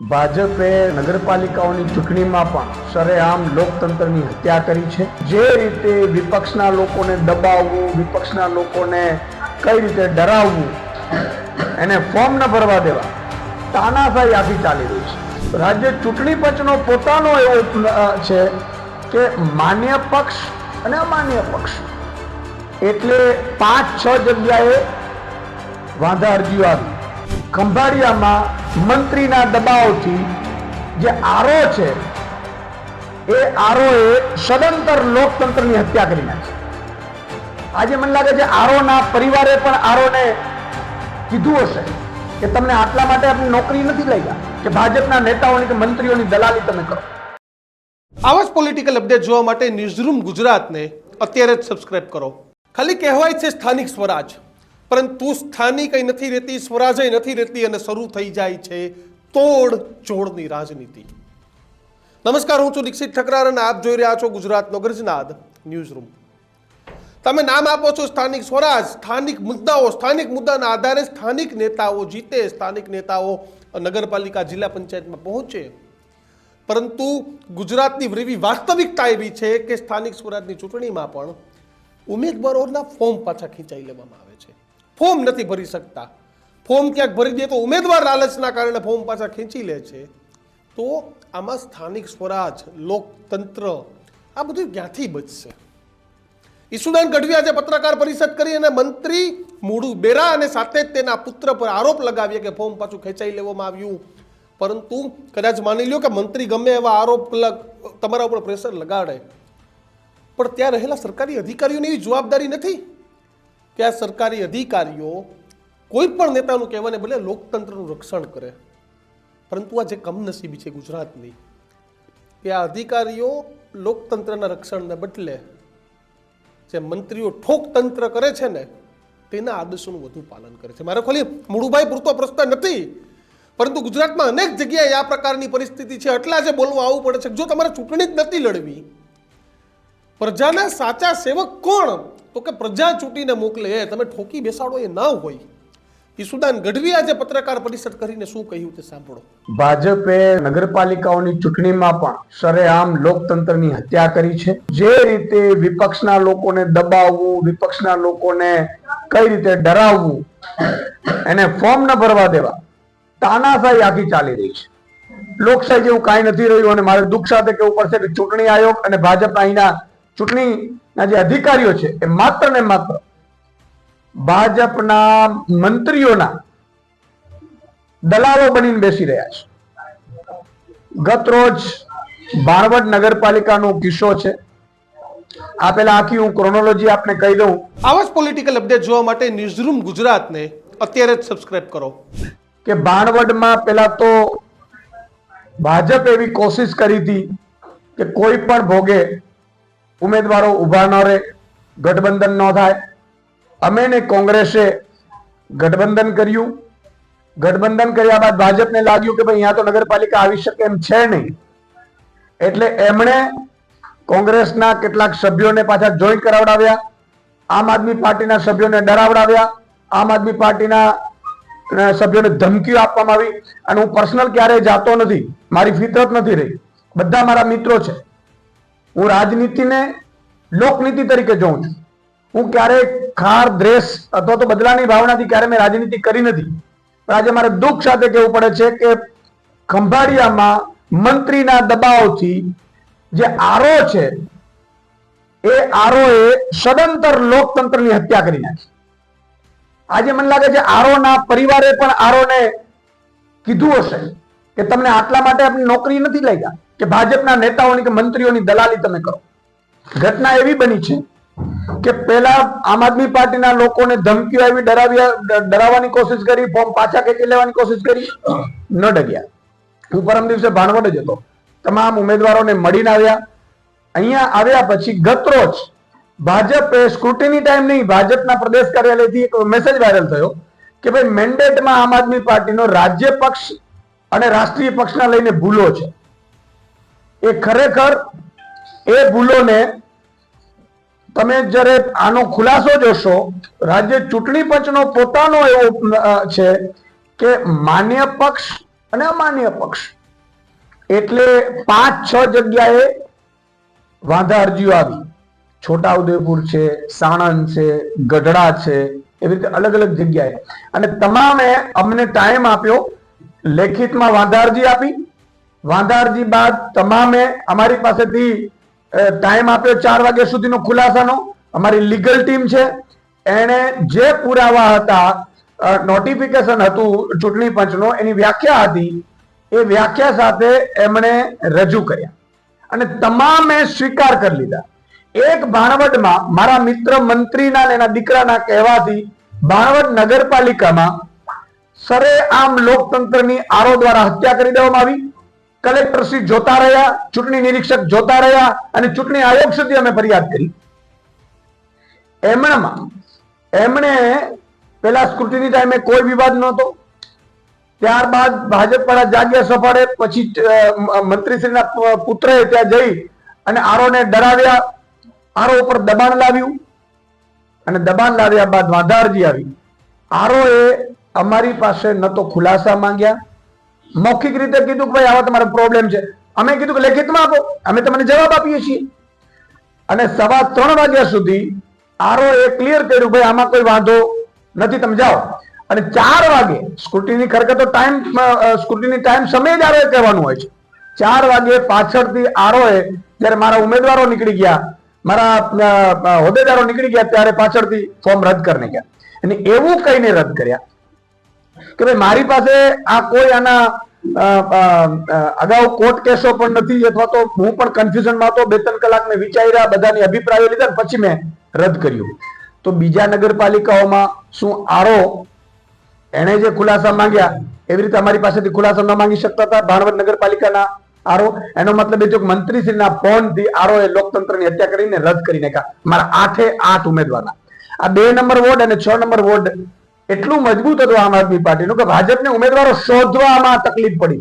ભાજપે નગરપાલિકાઓની ચૂંટણીમાં પણ સરેઆમ લોકતંત્રની હત્યા કરી છે. જે રીતે વિપક્ષના લોકોને દબાવવું, વિપક્ષના લોકોને કઈ રીતે ડરાવવું, એને ફોર્મ ન ભરવા દેવા, તાનાશાહી આખી ચાલી રહી છે. રાજ્ય ચૂંટણી પંચનો પોતાનો એવો છે કે માન્ય પક્ષ અને અમાન્ય પક્ષ. એટલે પાંચ, છ જગ્યાએ વાંધા અરજીઓ આવી. ખંભાળિયામાં મંત્રીના દબાવથી જે આરો છે, એ આરોએ સદંતર લોકતંત્રની હત્યા કરી નાખી. આજે મને લાગે છે આરોના પરિવારે પણ આરોને કીધું હશે કે તમને આટલા માટે આપણી નોકરી નથી લઈ ગયા, કે ભાજપના નેતાઓની કે મંત્રીઓની દલાલી તમે કરો. આવા જ પોલિટિકલ અપડેટ જોવા માટે ન્યૂઝરૂમ ગુજરાતને અત્યારે જ સબસ્ક્રાઇબ કરો. ખાલી કહેવાય છે સ્થાનિક સ્વરાજ. પરંતુ સ્થાનિક કંઈ નથી રહેતી, સ્વરાજય નથી રહેતી અને શરૂ થઈ જાય છે તોડ ચોડની રાજનીતિ. નમસ્કાર, હું છું દીક્ષિત ઠકરાર અને આપ જોઈ રહ્યા છો ગુજરાતનો ગર્જનાદ ન્યૂઝરૂમ. તમે નામ આપો છો સ્થાનિક સ્વરાજ, સ્થાનિક મુદ્દાઓ, સ્થાનિક મુદ્દાના આધારે સ્થાનિક નેતાઓ જીતે, સ્થાનિક નેતાઓ નગરપાલિકા જિલ્લા પંચાયતમાં પહોંચે. પરંતુ ગુજરાતની એવી વાસ્તવિકતા એવી છે કે સ્થાનિક સ્વરાજની ચૂંટણીમાં પણ ઉમેદવારોના ફોર્મ પાછા ખેંચાઈ લેવામાં આવે છે. ફોર્મ નથી ભરી શકતા. ફોર્મ ક્યાંક ભરી દે તો ઉમેદવાર લાલચના કારણે ફોર્મ પાછા ખેંચી લે છે. તો આમાં સ્થાનિક સ્વરાજ, લોકતંત્ર, આ બધું ક્યાંથી બચશે? ઈસુદાન ગઢવી આજે પત્રકાર પરિષદ કરી અને મંત્રી મૂળુ બેરા અને સાથે જ તેના પુત્ર પર આરોપ લગાવ્યો કે ફોર્મ પાછું ખેંચાઈ લેવામાં આવ્યું. પરંતુ કદાચ માની લ્યો કે મંત્રી ગમે એવા આરોપ તમારા ઉપર પ્રેશર લગાડે. પણ ત્યાં રહેલા સરકારી અધિકારીઓની જવાબદારી નથી? કે આ સરકારી અધિકારીઓ કોઈ પણ નેતાનું કહેવાને બદલે લોકતંત્રનું રક્ષણ કરે. પરંતુ આ જે કમનસીબી છે ગુજરાતની, કે આ અધિકારીઓ લોકતંત્રના રક્ષણને બદલે જે મંત્રીઓ ઠોક તંત્ર કરે છે ને, તેના આદેશોનું વધુ પાલન કરે છે. મારે ખાલી મૂળુભાઈ પૂરતો પ્રશ્ન નથી, પરંતુ ગુજરાતમાં અનેક જગ્યાએ આ પ્રકારની પરિસ્થિતિ છે. એટલા જે બોલવા આવવું પડે છે. જો તમારે ચૂંટણી જ નથી લડવી, પ્રજાના સાચા સેવક કોણ? તો કે પ્રજા ચૂંટીને મોકલે, તમે ઠોકી બેસાડો એ ના હોય. ઈસુદાન ગઢવી આજે પત્રકાર પરિષદ કરીને શું કહ્યું તે સાંભળો. ભાજપે નગરપાલિકાઓની ચૂંટણીમાં પણ સરેઆમ લોકતંત્રની હત્યા કરી છે. જે રીતે વિપક્ષના લોકોને દબાવવું, વિપક્ષના લોકોને કઈ રીતે ડરાવવું, એને ફોર્મ ન ભરવા દેવા, તાનાશાહી આખી ચાલી રહી છે. લોકશાહી જેવું કાંઈ નથી રહ્યું અને મારે દુઃખ સાથે કેવું પડશે કે ચૂંટણી આયોગ અને ભાજપના અહીંના ચૂંટણીના જે અધિકારીઓ છે એ માત્ર ને માત્ર ભાજપના મંત્રીઓના દલાલો બનીને બેસી રહ્યા છે. ગત રોજ ભાણવડ નગરપાલિકાનો કિસ્સો છે. આ પહેલા આખી હું ક્રોનોલોજી આપને કહી દઉં. આવા જ પોલિટિકલ અપડેટ જોવા માટે ન્યૂઝરૂમ ગુજરાતને અત્યારે જ સબસ્ક્રાઇબ કરો. કે ભાણવડમાં પેલા તો ભાજપ એવી કોશિશ કરી હતી કે કોઈ પણ ભોગે ઉમેદવારો ઊભા ન રહે ગઠબંધન ન થાય અમે ને કોંગ્રેસે ગઠબંધન કર્યું. ગઠબંધન કર્યા બાદ ભાજપને લાગ્યું કે ભાઈ અહીંયા તો નગરપાલિકા આવી શકે એમ છે નહીં. એટલે એમણે કોંગ્રેસના કેટલાક સભ્યોને પાછા જોઈન કરાવડાવ્યા. આમ આદમી પાર્ટીના સભ્યોને ડરાવડાવ્યા. આમ આદમી પાર્ટીના સભ્યોને ધમકીઓ આપવામાં આવી. અને હું પર્સનલ ક્યારેય જાતો નથી. મારી ફિતરત નથી રહી. બધા મારા મિત્રો છે. હું રાજનીતિને લોકનીતિ તરીકે જોઉં છું. હું ક્યારેય ખાર, દ્રેસ અથવા તો બદલાની ભાવનાથી ક્યારે મેં રાજનીતિ કરી નથી. પણ આજે મારે દુઃખ સાથે કહેવું પડે છે કે ખંભાળિયામાં મંત્રીના દબાવથી જે આરો છે, એ આરોએ સદંતર લોકતંત્રની હત્યા કરી નાખી. આજે મને લાગે છે આરોના પરિવારે પણ આરોને કીધું હશે. કે તમને આટલા માટે આપણી નોકરી નથી લાગ્યા? કે ભાજપના નેતાઓની કે મંત્રીઓની દલાલી તમે કરો? ઘટના એવી બની છે કે પહેલા આમ આદમી પાર્ટીના લોકોને ધમકીઓ આવી ડરાવવાની કોશિશ કરી, ફોર્મ પાછા ખેંચી લેવાની કોશિશ કરી, ન ડગ્યા. હું પરમ દિવસે ભાણવડ જ હતો. તમામ ઉમેદવારોને મળીને આવ્યા. અહીંયા આવ્યા પછી ગતરોજ ભાજપે સ્ક્રુટિની ટાઈમ નહીં ભાજપના પ્રદેશ કાર્યાલયથી એક મેસેજ વાયરલ થયો કે ભાઈ મેન્ડેટમાં આમ આદમી પાર્ટીનો રાજ્ય પક્ષ અને રાષ્ટ્રીય પક્ષના લઈને ભૂલો છે. એ ખરેખર એ ભૂલોને તમે જ્યારે આનો ખુલાસો જોશો, રાજ્ય ચૂંટણી પંચનો પોતાનો એવો છે કે માન્ય પક્ષ અને અમાન્ય પક્ષ. એટલે પાંચ, છ જગ્યાએ વાંધા અરજીઓ આવી. છોટાઉદેપુર છે, સાણંદ છે, ગઢડા છે, એવી રીતે અલગ અલગ જગ્યાએ. અને તમામે અમને ટાઈમ આપ્યો લેખિતમાં વાંધારજી આપી. વાંધારજી બાદ તમામે અમારી પાસેથી ટાઈમ આપ્યો ચાર વાગ્યા સુધીનો ખુલાસાનો. અમારી લીગલ ટીમ છે. એણે જે પુરાવા હતા નોટિફિકેશન હતું, ચૂંટણી પંચનો, એની વ્યાખ્યા હતી, એ વ્યાખ્યા સાથે એમણે રજૂ કર્યા. અને તમામે સ્વીકાર કરી લીધા. એક ભાણવડમાં મારા મિત્ર મંત્રીના એના દીકરાના કહેવાથી ભાણવડ નગરપાલિકામાં સરે આમ લોકતંત્રની આરો દ્વારા હત્યા કરી દેવામાં આવી. કલેક્ટર શ્રી જોતા રહ્યા, ચૂંટણી નિરીક્ષક જોતા રહ્યા અને ચૂંટણી આયોગ સુધી અમે ફરિયાદ કરી. એમણમાં, એમણે પેલા સ્ક્રુટિની ટાઈમે કોઈ વિવાદ નહોતો. ત્યારબાદ ભાજપ વાળા જાગ્યા સફાળે, પછી મંત્રીશ્રીના પુત્રએ ત્યાં જઈ અને આરોને ડરાવ્યા. આરો ઉપર દબાણ લાવ્યું અને દબાણ લાવ્યા બાદ વાંધા અરજી આવી. આરોએ અમારી પાસે ન તો ખુલાસા માંગ્યા. મૌખિક રીતે કીધું કે ભાઈ, આવા તમારો પ્રોબ્લેમ છે. અમે કીધું કે લેખિતમાં આપો. અમે તમને જવાબ આપીએ છીએ. અને સવા ત્રણ વાગ્યા સુધી આરો એ ક્લિયર કર્યું, ભાઈ, આમાં કોઈ વાંધો નથી, તમે જાઓ. અને ચાર વાગે સ્કૂટીની ખરેખર તો ટાઈમ સ્કૂટીની ટાઈમ સમય જ આરોએ કહેવાનું હોય છે. ચાર વાગે પાછળથી આરોએ જ્યારે મારા ઉમેદવારો નીકળી ગયા, મારા હોદ્દેદારો નીકળી ગયા, ત્યારે પાછળથી ફોર્મ રદ કરીને ગયા. અને એવું કહીને રદ કર્યા. કે ભાઈ, મારી પાસે આ કોઈ આના અગાઉ કોર્ટ કેસો પણ નથી, અથવા તો હું પણ કન્ફ્યુઝનમાં હતો, બે ત્રણ કલાક મેં વિચાર્યા, બધાની અભિપ્રાયો લીધા પછી મેં રદ કર્યું. તો બીજા નગરપાલિકાઓમાં શું આરો એણે જે ખુલાસા માંગ્યા, એવી રીતે અમારી પાસેથી ખુલાસા ન માંગી શકતા હતા, ભાણવડ નગરપાલિકાના આરો. એનો મતલબ એ છે કે મંત્રીશ્રીના ફોનથી આરો એ લોકતંત્રની હત્યા કરીને રદ કરી નાખ્યા. મારા આઠે આઠ ઉમેદવારના. આ બે નંબર વોર્ડ અને છ નંબર વોર્ડ એટલું મજબૂત હતું આમ આદમી પાર્ટીનું કે ભાજપને ઉમેદવારો શોધવામાં તકલીફ પડી.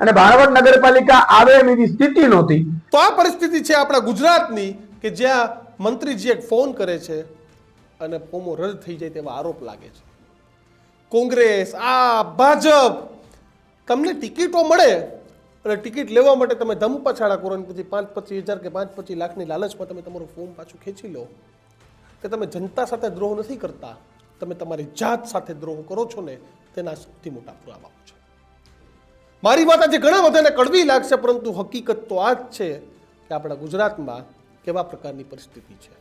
અને ભાણવડ નગરપાલિકા આવે એમ એવી સ્થિતિ નહોતી. તો આ પરિસ્થિતિ છે આપણા ગુજરાતની કે જ્યાં મંત્રીજી એક ફોન કરે છે અને ફોમો રદ થઈ જાય તેવા આરોપ લાગે છે. કોંગ્રેસ, આ, ભાજપ, તમને ટિકિટો મળે અને ટિકિટ લેવા માટે તમે ધમ પછાડા કરો અને પછી પાંચ પચીસ હજાર કે પાંચ પચીસ લાખની લાલચમાં તમે તમારું ફોર્મ પાછું ખેંચી લો. કે તમે જનતા સાથે દ્રોહ નથી કરતા. તમે તમારી જાત સાથે દ્રોહ કરો છો ને, તેના સૌથી મોટા પુરાવાઓ છે. મારી વાત આજે ઘણા બધાને કડવી લાગશે, પરંતુ હકીકત તો આ જ છે કે આપણા ગુજરાતમાં કેવા પ્રકારની પરિસ્થિતિ છે.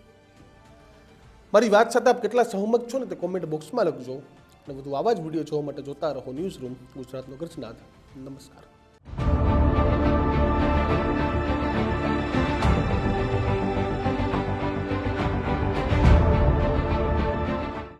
મારી વાત સાથે આપ કેટલા સહમત છો ને તે કોમેન્ટ બોક્સમાં લખજો અને વધુ આવા જ વીડિયો જોવા માટે જોતા રહો ન્યૂઝ રૂમ ગુજરાતનો ગર્જનાથ. નમસ્કાર.